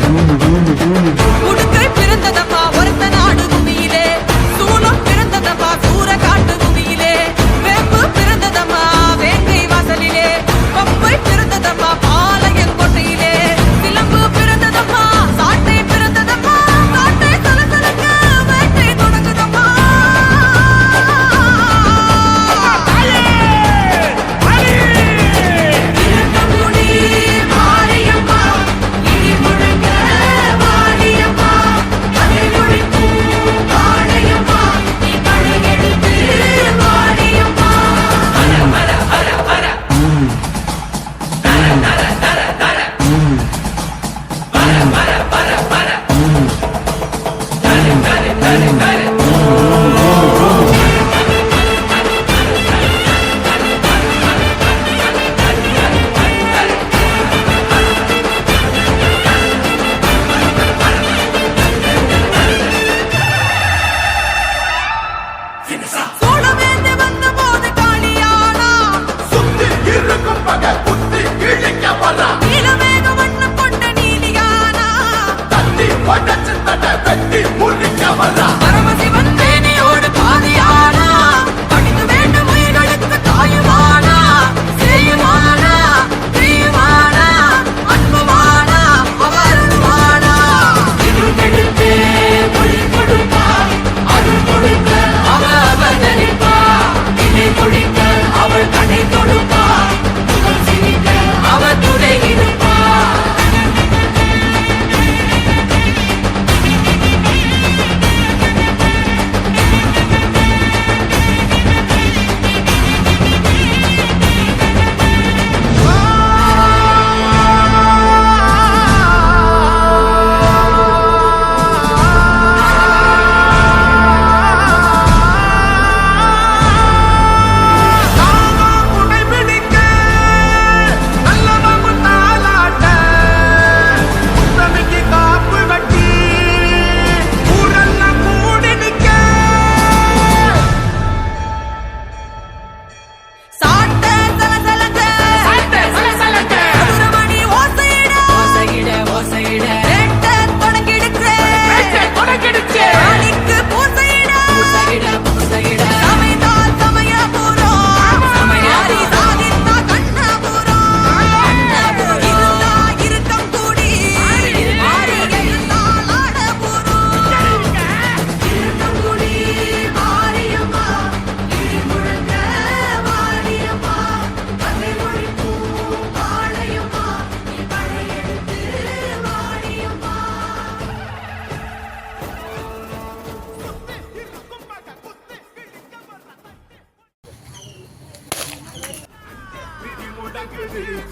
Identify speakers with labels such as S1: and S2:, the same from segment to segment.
S1: Yo no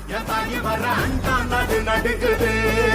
S1: என் தாயி வர அண்டான் நடு